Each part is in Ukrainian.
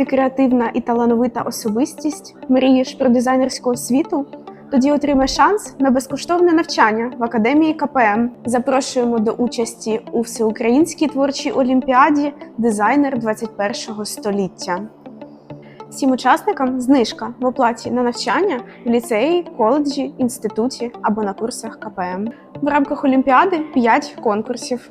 Ти креативна і талановита особистість, мрієш про дизайнерську освіту? Тоді отримай шанс на безкоштовне навчання в академії КПМ. Запрошуємо до участі у всеукраїнській творчій олімпіаді Дизайнер 21 століття. Всім учасникам знижка в оплаті на навчання в ліцеї, коледжі, інституті або на курсах КПМ. В рамках Олімпіади 5 конкурсів.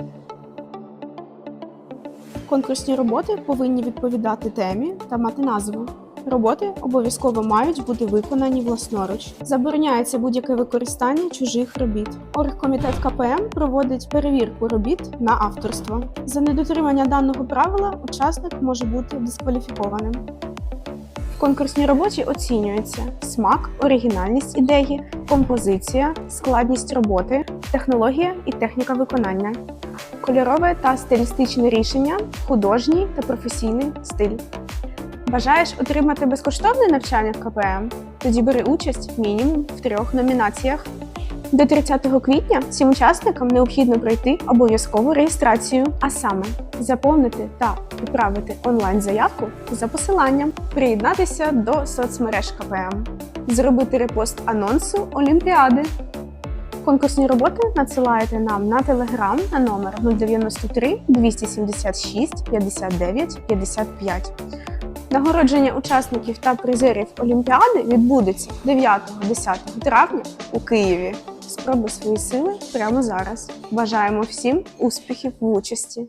Конкурсні роботи повинні відповідати темі та мати назву. Роботи обов'язково мають бути виконані власноруч. Забороняється будь-яке використання чужих робіт. Оргкомітет КПМ проводить перевірку робіт на авторство. За недотримання даного правила учасник може бути дискваліфікованим. Конкурсній роботі оцінюється смак, оригінальність ідеї, композиція, складність роботи, технологія і техніка виконання, кольорове та стилістичне рішення, художній та професійний стиль. Бажаєш отримати безкоштовне навчання в КПМ? Тоді бери участь мінімум в трьох номінаціях. До 30 квітня всім учасникам необхідно пройти обов'язкову реєстрацію, а саме заповнити та відправити онлайн-заявку за посиланням, приєднатися до соцмереж КПМ, зробити репост анонсу Олімпіади. Конкурсні роботи надсилаєте нам на телеграм на номер 093 276 59 55. Нагородження учасників та призерів Олімпіади відбудеться 9-10 травня у Києві. Спробуй свої сили прямо зараз. Бажаємо всім успіхів в участі!